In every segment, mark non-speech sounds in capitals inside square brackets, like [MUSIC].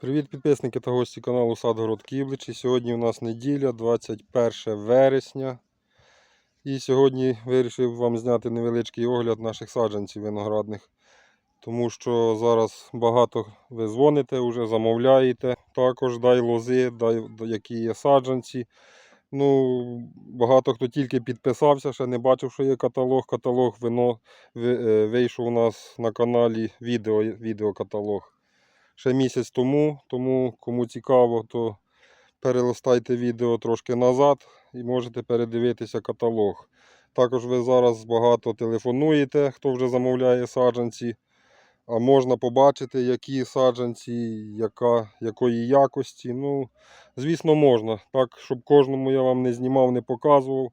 Привіт підписники та гості каналу Садгород Кібличі. Сьогодні у нас неділя, 21 вересня. І сьогодні вирішив вам зняти невеличкий огляд наших саджанців виноградних. Тому що зараз багато ви дзвоните, вже замовляєте. Також дай лози, дай які є саджанці. Ну, багато хто тільки підписався, ще не бачив, що є каталог. Каталог вино ви- е, вийшов у нас на каналі відео, відеокаталог ще місяць тому. Тому кому цікаво, то перелистайте відео трошки назад і можете передивитися каталог. Також ви зараз багато телефонуєте, хто вже замовляє саджанці. А можна побачити, які саджанці, яка, якої якості. Ну, звісно, можна. Так, щоб кожному я вам не знімав, не показував.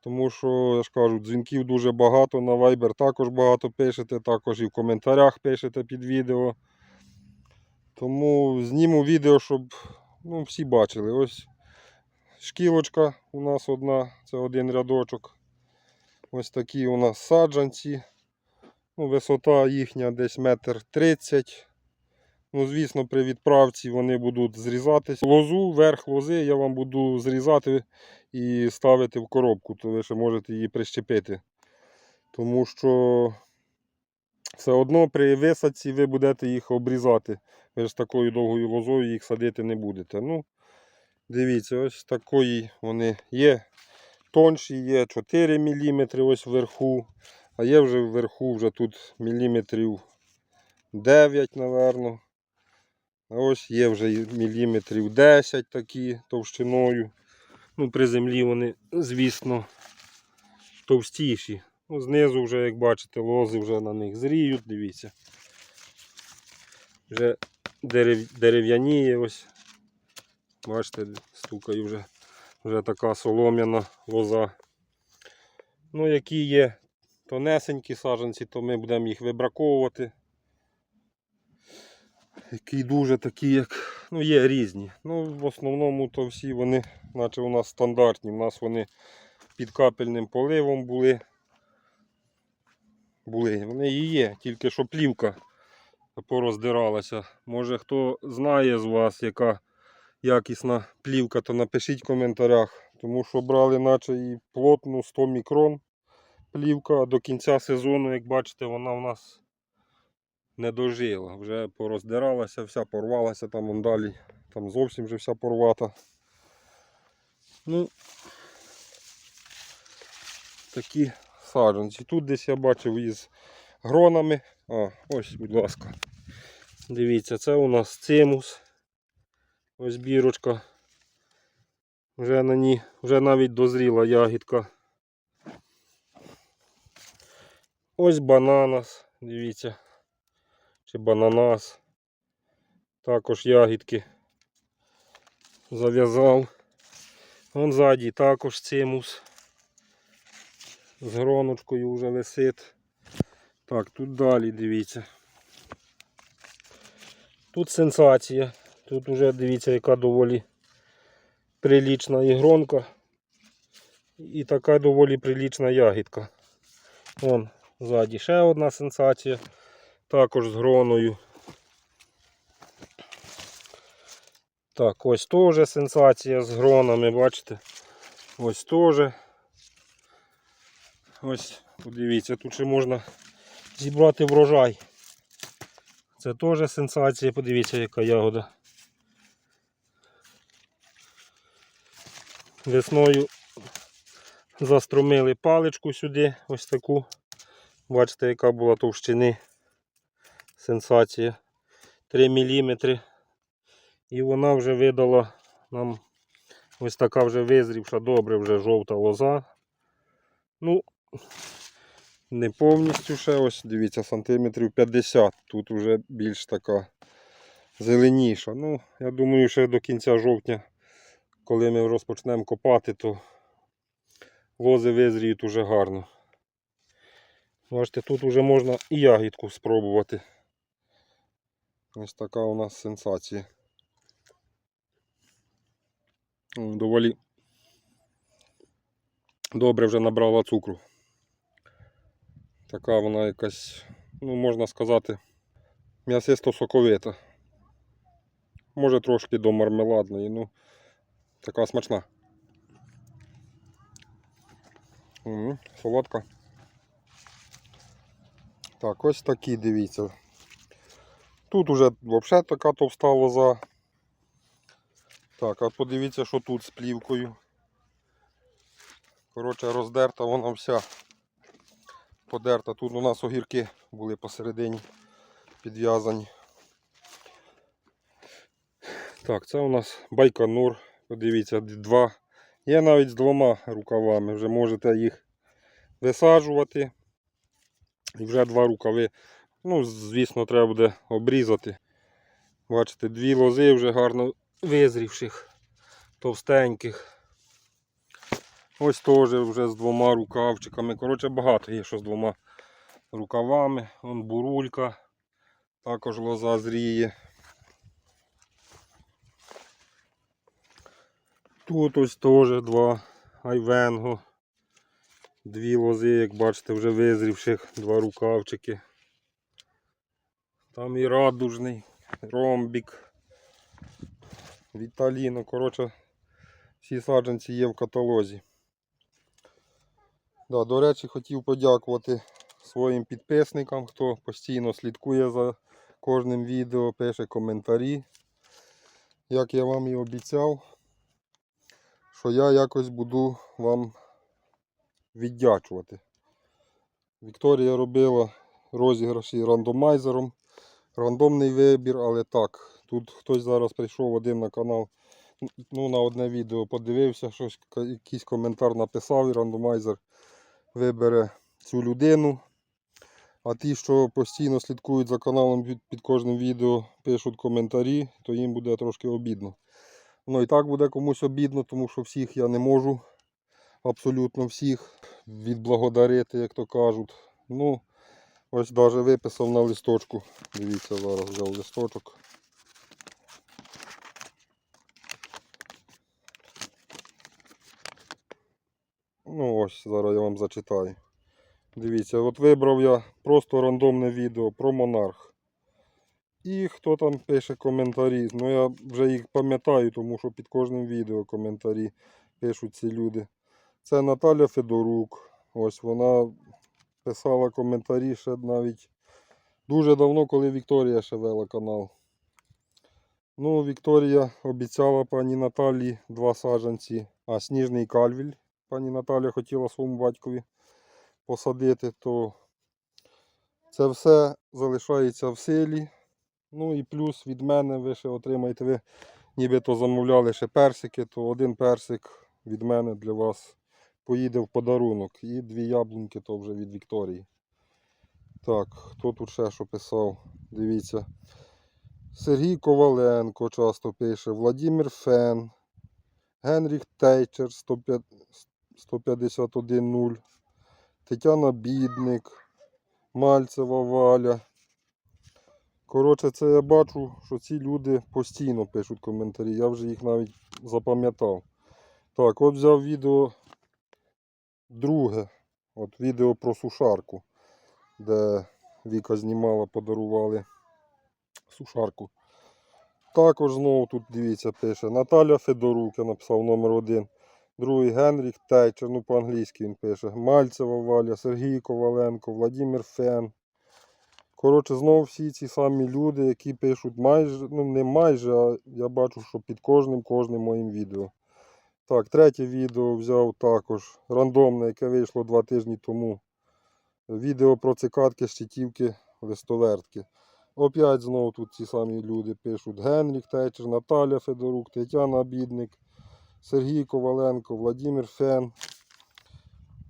Тому що, я ж кажу, дзвінків дуже багато, на Viber також багато пишете, також і в коментарях пишете під відео. Тому зніму відео, щоб ну, всі бачили. Ось шкілочка у нас одна, це один рядочок. Ось такі у нас саджанці. Ну, висота їхня десь метр тридцять. Ну, звісно, при відправці вони будуть зрізатися. Лозу, верх лози я вам буду зрізати і ставити в коробку, то ви ще можете її прищепити. Тому що все одно при висадці ви будете їх обрізати. Ви ж такою довгою лозою їх садити не будете. Ну, дивіться, ось такої вони є. Тонші є 4 мм ось вверху. А є вже вверху вже тут міліметрів 9, напевно. А ось є вже міліметрів 10 такі товщиною. Ну, при землі вони, звісно, товстіші. Ну, знизу вже, як бачите, лози вже на них зріють, дивіться. Вже дерев... дерев'яніє ось. Бачите, стукаю вже, вже така солом'яна лоза. Ну, які є тонесенькі саджанці, то ми будемо їх вибраковувати. Які дуже такі, як. Ну, є різні. Ну, в основному то всі вони, наче у нас стандартні. У нас вони під капельним поливом були. Були. Вони і є, тільки що плівка пороздиралася. Може хто знає з вас, яка якісна плівка, то напишіть в коментарях. Тому що брали наче і плотну 100 мікрон плівка до кінця сезону, як бачите, вона у нас не дожила. Вже пороздиралася, вся порвалася там вон далі. Там зовсім вже вся порвата. Ну, такі саджанці. Тут десь я бачив із гронами. А, ось, будь ласка. Дивіться, це у нас цимус. Ось бірочка. Вже на ній, вже навіть дозріла ягідка. Ось бананас, дивіться. Чи бананас. Також ягідки зав'язав. Вон ззаді також цимус. З гроночкою вже висить. Так, тут далі дивіться. Тут сенсація. Тут вже дивіться, яка доволі прилічна ігронка. І така доволі прилічна ягідка. Вон ззаді ще одна сенсація. Також з гроною. Так, ось теж сенсація з гронами, бачите? Ось теж. Ось, подивіться, тут ще можна зібрати врожай. Це теж сенсація, подивіться, яка ягода. Весною заструмили паличку сюди, ось таку. Бачите, яка була товщини. Сенсація. 3 мм. І вона вже видала нам ось така вже визрівша, добре вже жовта лоза. Ну, не повністю ще ось, дивіться, сантиметрів 50. Тут вже більш така зеленіша. Ну, я думаю, ще до кінця жовтня, коли ми розпочнемо копати, то лози визріють уже гарно. Бачите, тут вже можна і ягідку спробувати. Ось така у нас сенсація. Доволі добре вже набрала цукру. Така вона якась, ну можна сказати, м'ясисто соковита. може трошки до мармеладної, ну така смачна. М, Солодка. Так, ось такі, дивіться. Тут уже взагалі така товста лоза. Так, а подивіться, що тут з плівкою. Коротше, роздерта вона вся подерта. Тут у нас огірки були посередині підв'язані. Так, це у нас байконур. Подивіться, два. Є навіть з двома рукавами. Вже можете їх висаджувати. І вже два рукави. Ну, звісно, треба буде обрізати. Бачите, дві лози вже гарно визрівших, товстеньких. Ось теж вже з двома рукавчиками. Коротше, багато є, що з двома рукавами. Вон бурулька. Також лоза зріє. Тут ось теж два айвенго. Дві лози, як бачите, вже визрівших, два рукавчики. Там і радужний, ромбік, віталіно. Коротше, всі саджанці є в каталозі. Да, до речі, хотів подякувати своїм підписникам, хто постійно слідкує за кожним відео, пише коментарі. Як я вам і обіцяв, що я якось буду вам віддячувати. Вікторія робила розіграші рандомайзером. Рандомний вибір, але так. Тут хтось зараз прийшов один на канал, ну, на одне відео подивився, щось, якийсь коментар написав і рандомайзер вибере цю людину. А ті, що постійно слідкують за каналом під, кожним відео, пишуть коментарі, то їм буде трошки обідно. Ну і так буде комусь обідно, тому що всіх я не можу, абсолютно всіх відблагодарити, як то кажуть. Ну, ось навіть виписав на листочку. Дивіться, зараз взяв листочок. Ну ось, зараз я вам зачитаю. Дивіться, от вибрав я просто рандомне відео про монарх. І хто там пише коментарі. Ну я вже їх пам'ятаю, тому що під кожним відео коментарі пишуть ці люди. Це Наталя Федорук. Ось вона писала коментарі ще навіть дуже давно, коли Вікторія ще вела канал. Ну, Вікторія обіцяла пані Наталі два саджанці, а сніжний кальвіль пані Наталя хотіла своєму батькові посадити, то це все залишається в силі. Ну і плюс від мене ви ще отримаєте, ви нібито замовляли ще персики, то один персик від мене для вас поїде в подарунок. І дві яблуньки то вже від Вікторії. Так, хто тут ще що писав? Дивіться. Сергій Коваленко часто пише, Владимир Фен, Генріх Тейчер 105 151.0, Тетяна Бідник, Мальцева Валя. Коротше, це я бачу, що ці люди постійно пишуть коментарі. Я вже їх навіть запам'ятав. Так, от взяв відео друге. От відео про сушарку, де Віка знімала, подарували сушарку. Також знову тут дивіться, пише Наталя Федорук, я написав номер один. Другий Генріх Тейчер, ну по-англійськи він пише. Мальцева Валя, Сергій Коваленко, Владимир Фен. Коротше, знову всі ці самі люди, які пишуть майже, ну не майже, а я бачу, що під кожним кожним моїм відео. Так, третє відео взяв також рандомне, яке вийшло два тижні тому. Відео про цикадки, щитівки, листовертки. Опять знову тут ці самі люди пишуть Генрік Тейчер, Наталя Федорук, Тетяна Бідник, Сергій Коваленко, Владимир Фен.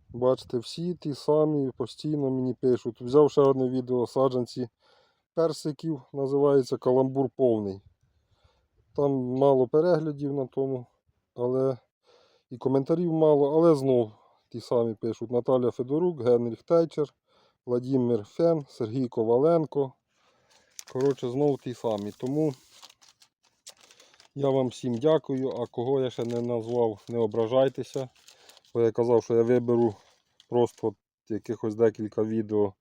Бачите, всі ті самі постійно мені пишуть. Взяв ще одне відео саджанці персиків, називається Каламбур повний. Там мало переглядів на тому, але і коментарів мало, але знов ті самі пишуть Наталя Федорук, Генріх Тейчер, Владимир Фен, Сергій Коваленко. Коротше, знов ті самі. Тому я вам всім дякую, а кого я ще не назвав, не ображайтеся. Бо я казав, що я виберу просто якихось декілька відео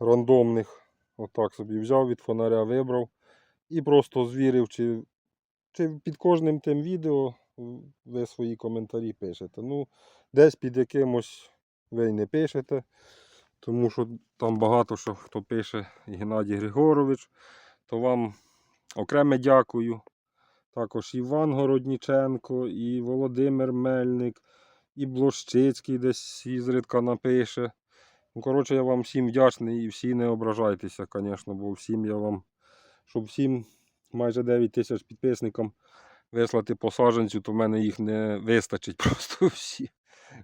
рандомних. Отак собі взяв від фонаря, вибрав. І просто звірив, чи чи під кожним тим відео ви свої коментарі пишете. Ну, десь під якимось ви й не пишете, тому що там багато що хто пише Геннадій Григорович, то вам окреме дякую. Також Іван Городніченко, і Володимир Мельник, і Блощицький десь ізредка напише. Ну, коротше, я вам всім вдячний і всі не ображайтеся, звісно, бо всім я вам, щоб всім майже 9 тисяч підписникам вислати по саджанцю, то в мене їх не вистачить [LAUGHS] просто всі,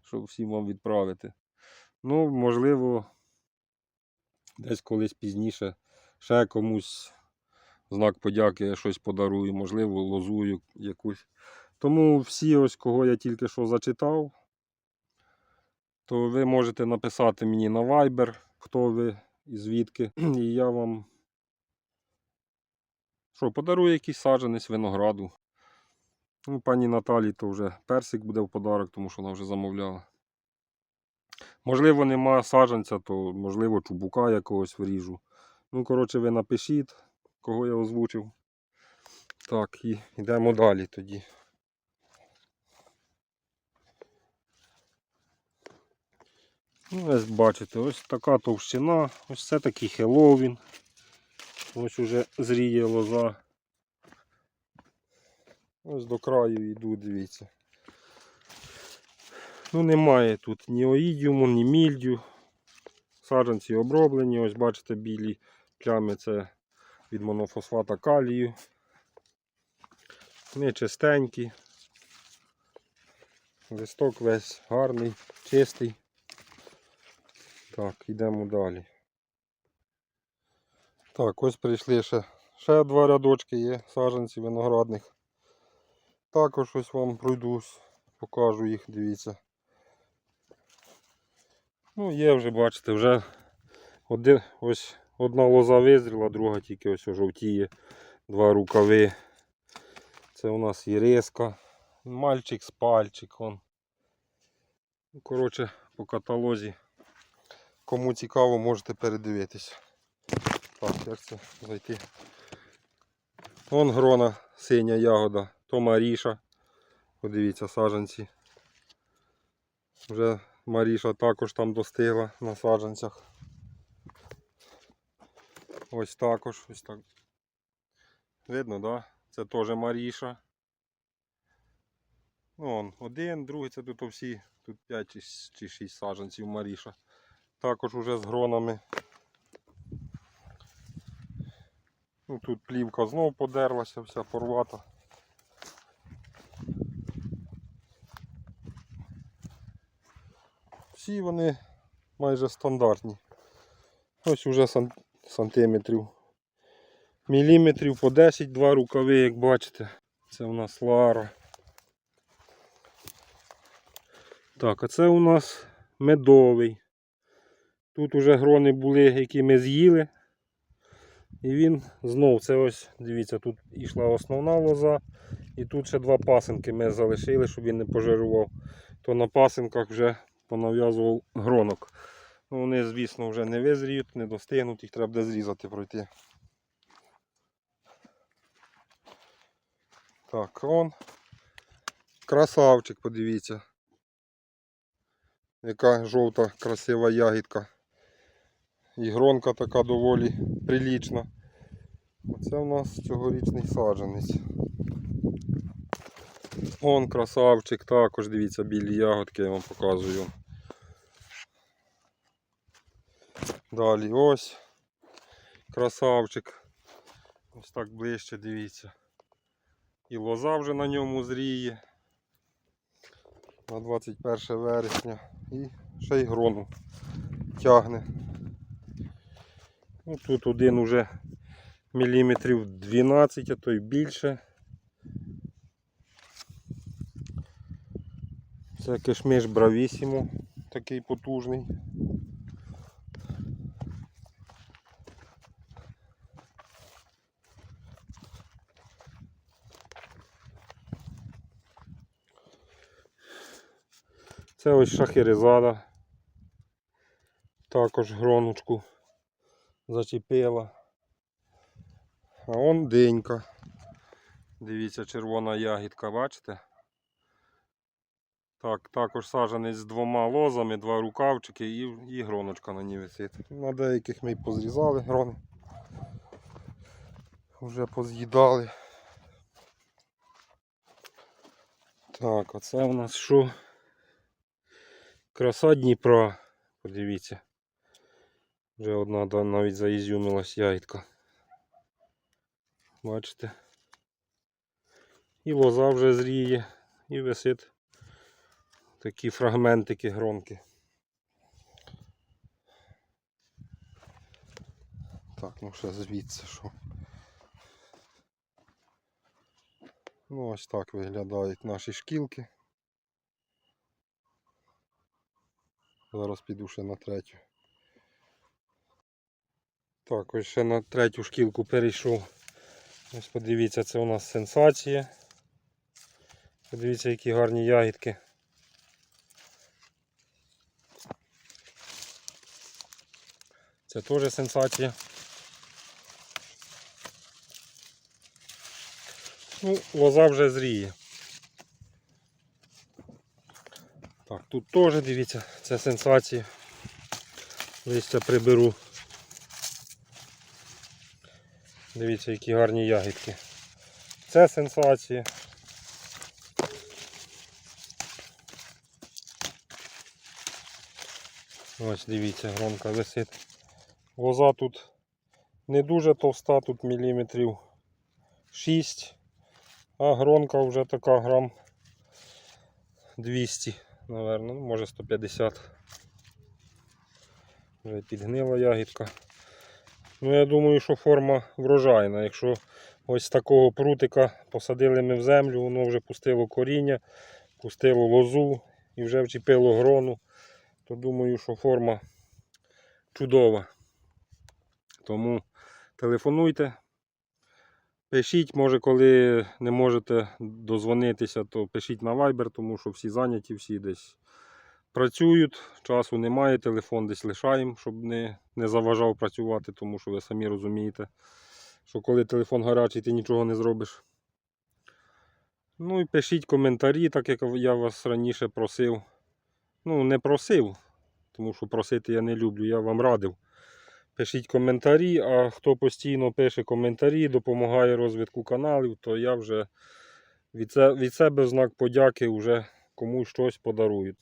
щоб всім вам відправити. Ну, можливо, десь колись пізніше ще комусь знак подяки я щось подарую, можливо, лозую якусь. Тому всі, ось кого я тільки що зачитав, то ви можете написати мені на Viber, хто ви і звідки. [CLEARS THROAT] І я вам що, подарую якийсь саджанець винограду. Ну, пані Наталі то вже персик буде в подарок, тому що вона вже замовляла. Можливо, нема саджанця, то можливо чубука якогось вріжу. Ну, коротше, ви напишіть, кого я озвучив. Так, і йдемо далі тоді. Ну, ось бачите, ось така товщина, ось це такий Хеллоуін. Ось уже зріє лоза. Ось до краю йду, дивіться. Ну, немає тут ні оїдіуму, ні мільдю. Саджанці оброблені, ось бачите, білі плями це від монофосфата калію. Вони чистенькі. Листок весь гарний, чистий. Так, йдемо далі. Так, ось прийшли ще. Ще два рядочки є саджанців виноградних. Також ось вам пройдусь, покажу їх, дивіться. Ну, є вже, бачите, вже один, ось одна лоза визріла, друга тільки ось жовтіє, два рукави. Це у нас іриска, мальчик з пальчик. Он. Ну, Коротше, по каталозі. Кому цікаво, можете передивитися. Так, як це зайти? Вон грона, синя ягода, то Маріша. Подивіться, саджанці. Вже Маріша також там достигла на саджанцях. Ось також, ось так. Видно, да? Це теж Маріша. Ну, он, один, другий, це тут всі, тут 5 чи, чи 6 саджанців Маріша. Також уже з гронами. Ну, тут плівка знов подерлася, вся порвата. Всі вони майже стандартні. Ось уже сантиметрів. Міліметрів по 10, два рукави, як бачите. Це у нас Лара. Так, а це у нас медовий. Тут уже грони були, які ми з'їли. І він знов, це ось, дивіться, тут йшла основна лоза. І тут ще два пасинки ми залишили, щоб він не пожирував. То на пасинках вже понав'язував гронок. Вони, звісно, вже не визріють, не достигнуть, їх треба буде зрізати пройти. Так, он. Красавчик, подивіться. Яка жовта красива ягідка. І гронка така доволі прилічна. Оце у нас цьогорічний саджанець. Он красавчик, також дивіться білі ягодки, я вам показую. Далі ось красавчик. Ось так ближче дивіться. І лоза вже на ньому зріє. На 21 вересня. І ще й грону тягне. Ну, тут один уже міліметрів 12, а то й більше. Це кишмиш бравісімо, такий потужний. Це ось шахерезада. Також гроночку зачепила. А он денька. Дивіться, червона ягідка, бачите? Так, також саджанець з двома лозами, два рукавчики і, і гроночка на ній висить. На деяких ми позрізали грони. Вже поз'їдали. Так, оце у нас що? Краса Дніпра. Подивіться. Вже одна навіть заізюмилась ягідка. Бачите? І лоза вже зріє, і висить такі фрагментики гронки. Так, ну ще звідси що. Ну ось так виглядають наші шкілки. Зараз піду ще на третю. Так, ось ще на третю шкілку перейшов. Ось подивіться, це у нас сенсація. Подивіться, які гарні ягідки. Це теж сенсація. Ну, лоза вже зріє. Так, тут теж дивіться, це сенсація. Листя приберу. Дивіться, які гарні ягідки. Це сенсація. Ось дивіться, громка висить. Лоза тут не дуже товста, тут міліметрів 6, а гронка вже така грам 200, наверное, ну, може 150. Вже підгнила ягідка. Ну, я думаю, що форма врожайна. Якщо ось такого прутика посадили ми в землю, воно вже пустило коріння, пустило лозу і вже вчепило грону, то думаю, що форма чудова. Тому телефонуйте, пишіть, може, коли не можете дозвонитися, то пишіть на Viber, тому що всі зайняті, всі десь працюють, часу немає, телефон десь лишаємо, щоб не, не заважав працювати, тому що ви самі розумієте, що коли телефон гарячий, ти нічого не зробиш. Ну і пишіть коментарі, так як я вас раніше просив. Ну, не просив, тому що просити я не люблю, я вам радив. Пишіть коментарі, а хто постійно пише коментарі, допомагає розвитку каналів, то я вже від, від себе знак подяки вже комусь щось подарую.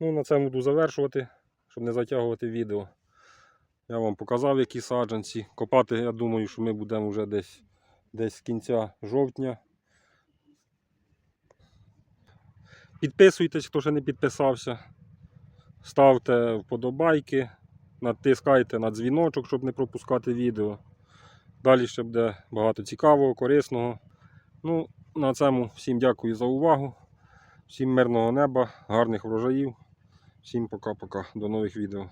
Ну, на цьому буду завершувати, щоб не затягувати відео. Я вам показав, які саджанці. Копати, я думаю, що ми будемо вже десь, десь з кінця жовтня. Підписуйтесь, хто ще не підписався. Ставте вподобайки, натискайте на дзвіночок, щоб не пропускати відео. Далі ще буде багато цікавого, корисного. Ну, на цьому всім дякую за увагу. Всім мирного неба, гарних врожаїв. Всім пока-пока. До нових відео.